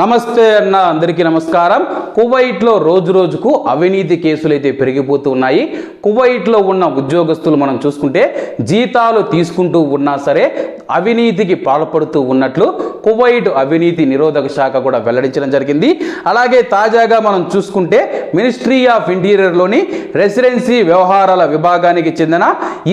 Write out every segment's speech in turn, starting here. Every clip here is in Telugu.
నమస్తే అన్న అందరికీ నమస్కారం. కువైట్లో రోజు రోజుకు అవినీతి కేసులు అయితే పెరిగిపోతూ ఉన్నాయి. కువైట్లో ఉన్న ఉద్యోగస్తులు మనం చూసుకుంటే జీతాలు తీసుకుంటూ ఉన్నా సరే అవినీతికి పాల్పడుతూ ఉన్నట్లు కువైట్ అవినీతి నిరోధక శాఖ కూడా వెల్లడించడం జరిగింది. అలాగే తాజాగా మనం చూసుకుంటే మినిస్ట్రీ ఆఫ్ ఇంటీరియర్లోని రెసిడెన్సీ వ్యవహారాల విభాగానికి చెందిన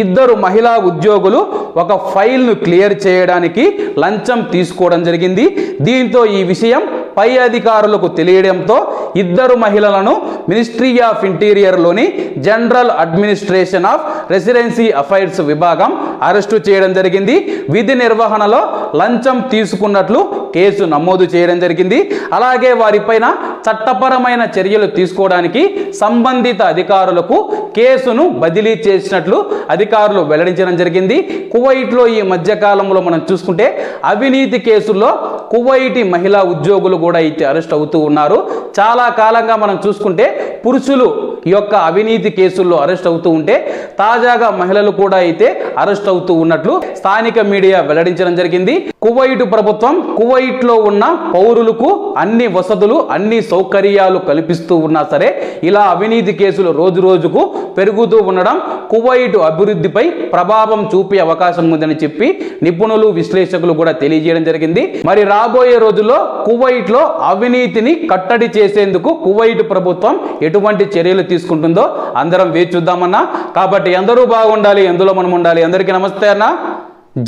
ఇద్దరు మహిళా ఉద్యోగులు ఒక ఫైల్ను క్లియర్ చేయడానికి లంచం తీసుకోవడం జరిగింది. దీంతో ఈ విషయం పై అధికారులకు తెలియడంతో ఇద్దరు మహిళలను ministry of ఇంటీరియర్లోని general administration of residency affairs విభాగం అరెస్టు చేయడం జరిగింది. విధి నిర్వహణలో లంచం తీసుకున్నట్లు కేసు నమోదు చేయడం జరిగింది. అలాగే వారిపైన చట్టపరమైన చర్యలు తీసుకోవడానికి సంబంధిత అధికారులకు కేసును బదిలీ చేసినట్లు అధికారులు వెల్లడించడం జరిగింది. కువైట్లో ఈ మధ్యకాలంలో మనం చూసుకుంటే అవినీతి కేసుల్లో కువైటి మహిళా ఉద్యోగులు కూడా అయితే అరెస్ట్ అవుతూ ఉన్నారు. చాలా కాలంగా మనం చూసుకుంటే పురుషులు ఈ యొక్క అవినీతి కేసుల్లో అరెస్ట్ అవుతూ ఉంటే తాజాగా మహిళలు కూడా అయితే అరెస్ట్ అవుతూ ఉన్నట్లు స్థానిక మీడియా వెల్లడించడం జరిగింది. కువైట్ ప్రభుత్వం కువైట్లో ఉన్న పౌరులకు అన్ని వసతులు అన్ని సౌకర్యాలు కల్పిస్తూ ఉన్నా సరే ఇలా అవినీతి కేసులు రోజు రోజుకు పెరుగుతూ ఉండడం కువైట్ అభివృద్ధిపై ప్రభావం చూపే అవకాశం ఉందని చెప్పి నిపుణులు విశ్లేషకులు కూడా తెలియజేయడం జరిగింది. మరి రాబోయే రోజుల్లో కువైట్లో అవినీతిని కట్టడి చేసేందుకు కువైట్ ప్రభుత్వం ఎటువంటి చర్యలు తీసుకుంటుందో అందరం వేచి చూద్దామన్నా. కాబట్టి అందరూ బాగుండాలి ఎందులో మనం ఉండాలి? అందరికీ నమస్తే అన్న.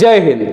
జై హింద్.